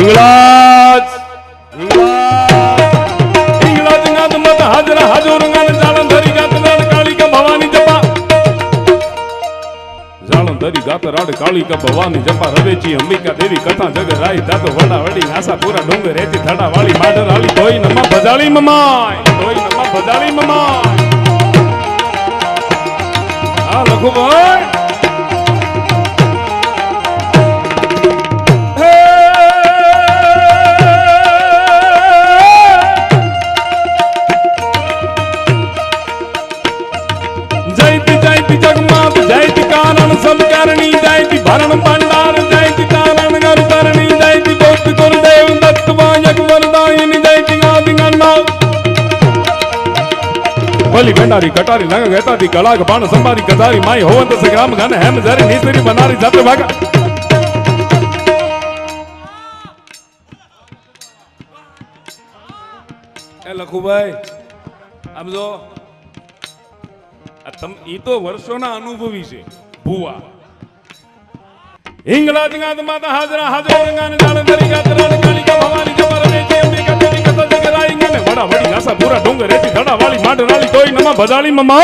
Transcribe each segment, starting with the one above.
હિંગળાજ હિંગળાજ ગાત મત હાજરા હાજર ગાન જાણ ધરી ગાત રાડ કાળિકા ભવાની જપા જાણ ધરી ગાત રાડ કાળિકા ભવાની જપા રવેચી અંબિકા દેવી કથા જગ રાઈ દાતો વડા વડી આસા પૂરા ડુંગર રેતી થડા વાળી માડર આલી ધોઈ નમા ભજાળી મમાય ધોઈ નમા ભજાળી મમાય આ લખો કારણ સબ ભરણ ભંડાર જયતિ તારણ ગર કરણી ગોત ગુરુદેવ દત્ત વાયક વરદાયિની આદિ ગણના ભલી ભંડારી કટારી લંગ ગેતાથી કળાક બાણ સંભારી કધારી માઈ હોવંત સંગ્રામ ગન હેમ જરી નીસરી બનારી જાતે ભાગા. લખુભાઈ, આમ જો તમ એ તો વર્ષોના અનુભવી છે. ભુવા હિંગળાજ ગાત માતા હાજરા હાજર રંગાને જાણ ધરી ગાત રાણ કાલિકા ભવાની જબર રે જે અંબિકા દેવી કથા જગ રાઈ ગને વડા વડી આસા પૂરા ડુંગર રેતી ધડા વાળી માડ રાળી તોય નમા ભજાળી મમા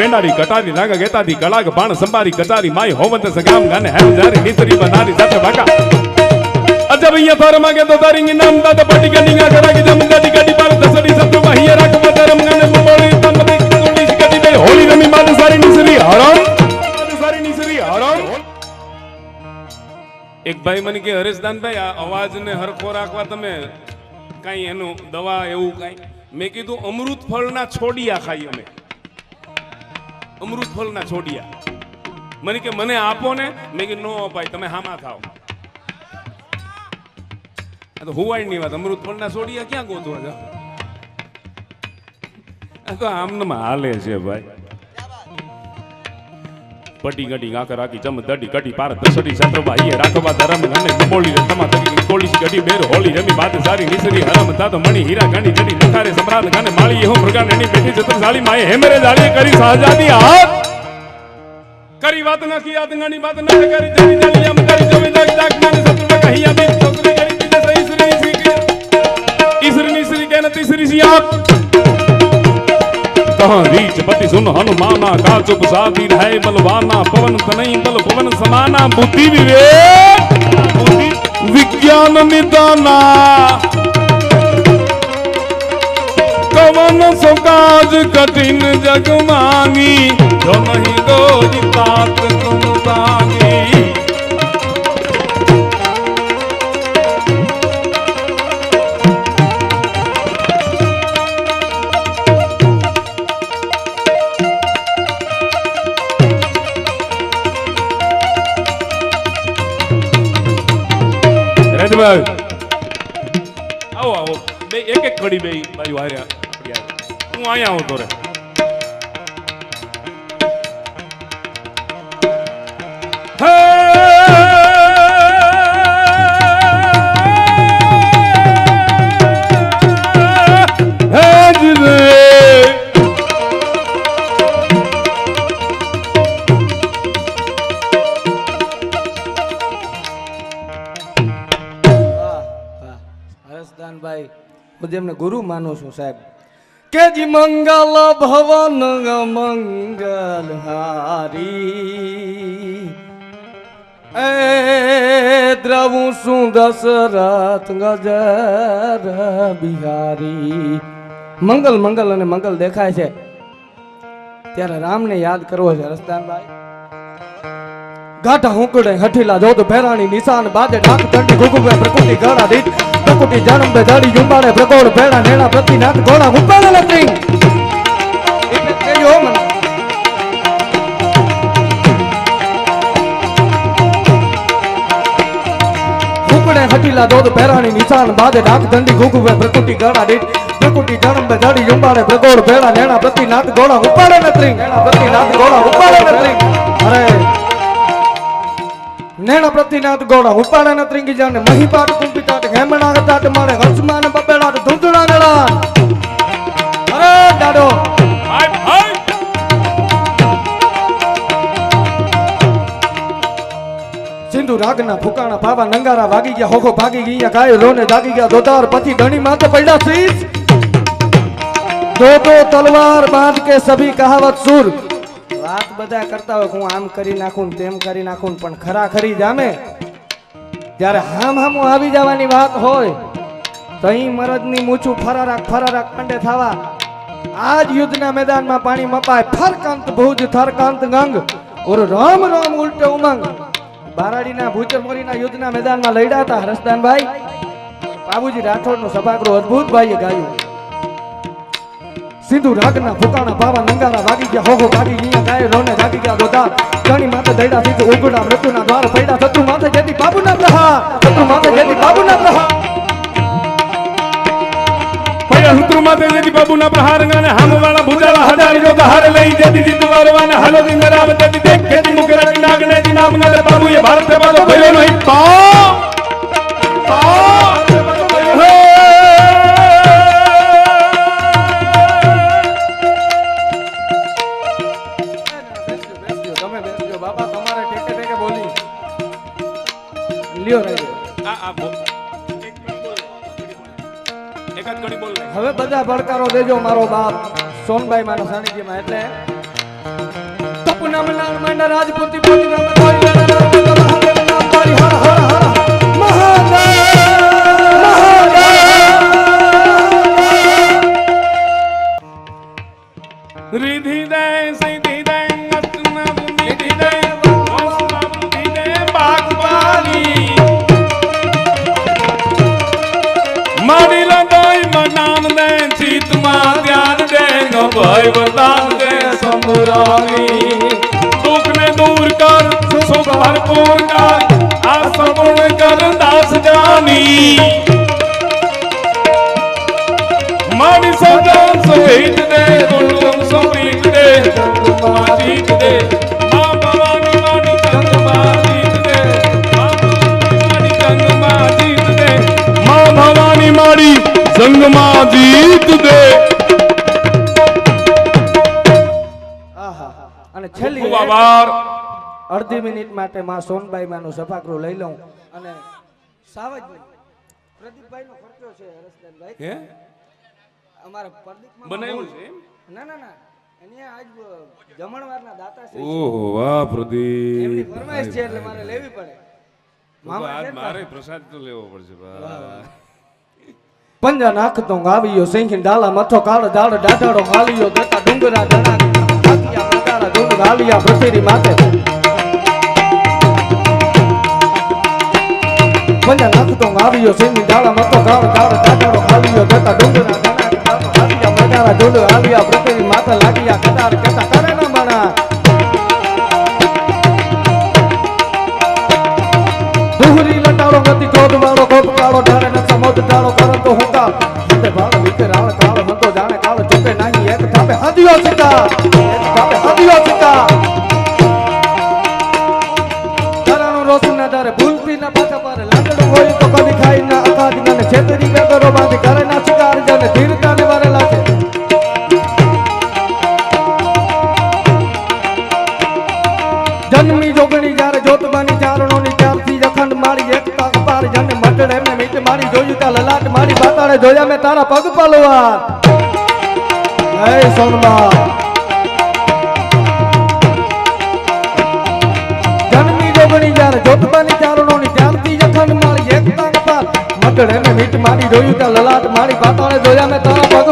વેંડારી કટારી નાગા ગેતાથી કળાગ બાણ સંભારી કટારી માય હોવંત સગામ ગાને હેમ જારી નીતરી બનારી સાથે ભાગા કરા કે જમ ગડી ગડી પાર દસડી સત્ર મહિયા રાખ મતરમ ગાને મોળી તમતી કુંડી ગડી બે હોળી રમી માદ સારી નીસરી હરણ માદ સારી નીસરી હરણ એક ભાઈ મને કે, હરેશદાનભાઈ, આ અવાજને હરખો રાખવા તમે કાંઈ એનું દવા એવું કાંઈ? મેં કીધું, અમૃત ફળના છોડિયા ખાઈ અમે. અમૃત ફળના છોડિયા. મને કે, મને આપો ને? મેં કીધું, નો અપાય, તમે હામાં થાવ તો હુવાઈની વાત અમૃત ફળના છોડિયા ક્યાં ગોતવા જાવ તો આમનામાં હાલે છે ભાઈ પટી ગટી ગાકર રાખી ચમ દડી કટી પાર દસડી સત્રવા ઈએ રાખવા ધરમ બોલી રે તમા તકી કોળી ગડી બેર હોલી રમી બાદ સારી નિસરી હરમ તાતો મણી હીરા ગણી જડી નખારે સમ્રાટ ગાને માળી હું મૃગા નેની બેઠી જતર સાળી માએ હેમરે જાળી કરી સહજાદી હાથ કરી વાત નાખી આદંગાની વાત ના કરી જડી જડી આમ કરી જોવી દાગ દાગ મને સત્ર કહિયા બી છોકરી ત્રીજી આંખ કહં રીચ પતિ સુન હનુમાના કાચુપ સાધી રહે, બલવાના પવન તનઈ બલ પવન સમાના બુદ્ધિ વિવેક. બુદ્ધિ વિજ્ઞાન નિદાના. કવન સોકાજ કઠિન જગ માની જો નહીં દોરી પાત તુમ રેજભાઈ આવો આવો. બે એક એક કડી બે બાજુ વાર્યા હું અહીંયા આવતો રે. હું જેમને ગુરુ માનું છું, સાહેબ. કે જી મંગલ ભવન મંગલ હારી. એ દ્રવું શું દશરથ ગજર બિહારી. મંગલ મંગલ અને મંગલ દેખાય છે. ત્યારે રામને યાદ કરવો છે, રસ્તાનભાઈ. ગાઢા હુંકડે હઠીલા જોત ભેરાણી નિશાન બાજે ડાક દંડી ગુગુબે પ્રકૃતિ ગાળા દીત પ્રકૃતિ જણંબે દાડી જુંબાડે પ્રકોડ ભેડા નેણા પ્રતિ નાથ ગોળા હુંપાડે લત્રી નિશાન દંડી પ્રકૃતિ ગાળા દીત પ્રકૃતિ જણંબે દાડી જુંબાળે પ્રગોળ ભેળા નેણા પ્રતિ ગોળા ઉપાડે નેણા પ્રતિ નાથ ગોળા હુંપાડે લત્રી અરે. નેણ પ્રતિનાથ ગોળા ઉપાડે ન ત્રિંગી જાને મહીપાટ ઘેમણા હતા મારે હસમાન બબેલા ધૂંધળા ગળા અરે દાડો સિંધુ રાગના ફુકાણા ભાવા નંગારા વાગી ગયા હોખો ભાગી ગયા ગાય રોને જાગી ગયા દોતાર પછી ધણી માથે પડ્યા શીશ દો દો તલવાર બાંધ કે સભી કહાવત સુર વાત બધા કરતા હોય હું આમ કરી નાખું તેમ કરી નાખું પણ ખરા ખરી જામે જ્યારે હામ હામું આવી જવાની વાત હોય તો અહીં મરદની મૂછું ફરારાક ફરારાક કંડે થવા. આજ યુદ્ધના મેદાનમાં પાણી મપાય ફરકાંત ભુજ, થરકાંત ગંગ, ઓર રામ રામ ઉલટે ઉમંગ. બારાડીના ભૂચરમોરીના યુદ્ધના મેદાનમાં લડ્યા હતા હરસદાનભાઈ, બાબુજી રાઠોડનું સભાગૃહ અદ્ભુત ભાઈએ ગાયું. સિંધુ રાગના ફુકાણા બાવા નંગારા વાગી ગયા, હોહો ભાગી અહીંયા ગાય રોને જાગી ગયા દોધા ઘણી માથે દૈડા સીધું, ઉગડા મૃત્યુના દ્વાર પૈડા થતું માથે જેથી બાબુના પ્રહાર થતું માથે જેથી બાબુના પ્રહાર લઈ જેથી જીત વારવાને હાલો નલે બાબુએ ભારત લ્યો હવે બધા ભડકારો દેજો મારો બાપ સોનભાઈ માનો સાનિધ્યમાં એટલે તપનામ લાલ માંડા રાજપૂતી બોલી રામ કોઈ હર હર હર મહાદેવ દે નો ભાઈ વરદાન દે સંભરાવી દુઃખ ને દૂર કર સુખ ભરપૂર કર આ સંપૂર્ણ કર દાસ જાની મારી સજાન સોહિત દે ગુણગમ સોહિત દે ચંદ્રમા જીત દે મા આભાર. અડધી મિનિટ માટે માં સોનબાઈ માનું સભાગૃહ લઈ લઉં અને સાવજ પ્રદીપભાઈ નો ખર્ચો છે હરસદાનભાઈ. હે? અમારા પ્રદીપમાં બનાવ્યું છે ના ના ના. પ્રદીપ. પંજા નાખતો ગાવ્યો સિંહ ડાલા મથો કાળો દાળ ડાઢાડો હાલિયો દેતા ડુંગરા ધણા ધૂળ ગાલિયા પૃથ્વી માથે. પંજા નાખતો ગાવિયો સિંહી ડાળા મતો ગાળ ગાળ ડાઢાડો હાલિયો જતા ડુંગરા ધણા હાથિયા પ્રકારા ધૂળ ગાલિયા પૃથ્વી માથે લાગ્યા કદાર કેતા રોશન દર ભૂલતી ના પાછા પર લાગડો હોય તો કદી ખાઈ ના અકાદ ના છેતરી ગગરો બાંધી કરે ના શિકાર જને ધીરતા ને વારે લાગે જન્મી જોગણી જ્યારે જોતબાની ચારણોની ચારથી અખંડ મારી એક પાક પાર જને મટડ એમને મીટ મારી જોયું તા લલાટ મારી, બાતાળે જોયા મેં તારા પગ પલવાર. હે સોનબા મારી જોયું કે લલાટ મારી બાતાળે જોયા મેં તારા પગ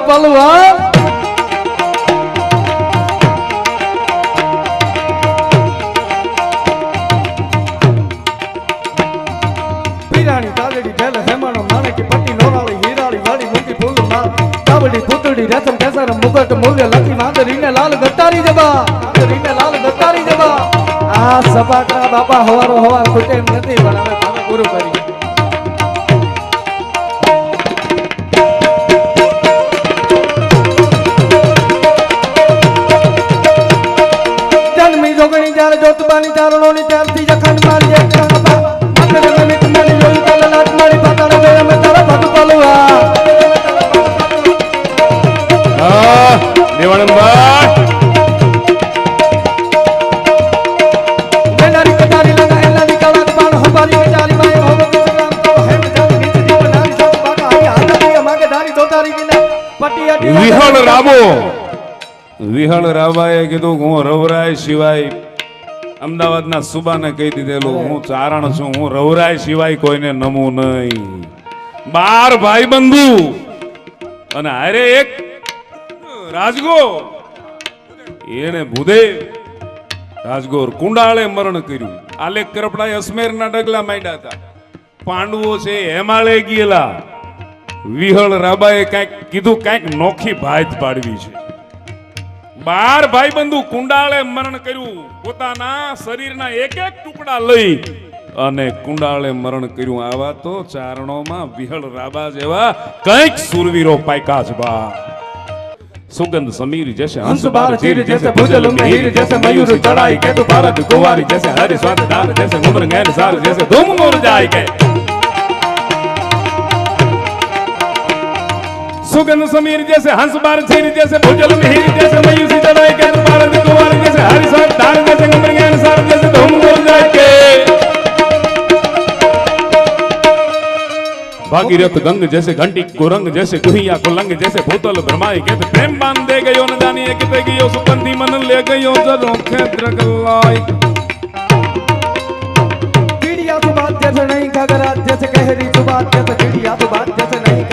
હીરાળી, વાળી મૂકી ફૂલ માળ કાવડી પૂતળી, રેશમ, કેસર, મુગટ, મૂલ્ય લખી માંદરીને લાલ ગટારી જબા, માંદરીને લાલ ગટારી જબા. આ સપાટા બાપા, હવારો હવાર ખૂટે નથી, પણ હવે ગુરુ કરી. માની ચારણો ત્યારથી જખંડ મારી એક કહાબા મન રમે મિત મારી જોઈ કાલ મારી પાતાળ જય અમે તારા ભગ પલવા હા દેવાનંદ વિહણ રામો. વિહણ રામાએ કીધું હું રવરાય સિવાય અમદાવાદના સુબાને કહી દીધેલું, હું ચારણ છું, હું રવરાય સિવાય કોઈને નમું નહીં. બાર ભાઈ બંધુ અને અરે એક રાજગો એને ભૂદેવ, રાજગોર કુંડાળે મરણ કર્યું. આલેખ કરપડાએ અસમેરના ડગલા માંડ્યા હતા. પાંડવો છે, હેમાળે ગયેલા. વિહળ રાબાએ કાંઈક કીધું, કંઈક નોખી ભાત પાડવી છે. બાર ભાઈ બંધુ કુંડાળે મરણ કર્યું. પોતાના શરીરના એક એક ટુકડા લઈ અને કુંડાળે મરણ કર્યું. આવા તો ચારણોમાં વિહળ રાબા જેવા કંઈક સુરવીરો પાયકા જ બા. સુગંધ સમીર જશે હંસ બાર ચીર જશે ભુજલ હીર જશે મયુર ચડાઈ કે તું ભારત ગોવારી જશે હરિ સ્વાદ દાન જશે મુમર ગેર સાર જશે ધૂમ મોર જાય કે. સુગંધ સમીર જશે હંસ બાર ચીર જશે ભુજલ હીર જશે મયુર ચડાઈ કે તું ભાગીરથ ગંગ જૈસે ઘંટી ગોરંગ જૈસે ગુહિયા કુલંગ જૈસે ભૂતલ ભ્રમાઈ કે પ્રેમ બાંધે ગયો ન જાની એક તે ગયો સુગંધી મન લે ગયો જરો ખેત્ર ગલાય કીડિયા તો બાધ્ય છે નહીં ઘગરા જૈસે કહેરી તો બાધ્ય છે કીડિયા તો બાધ્ય છે નહીં.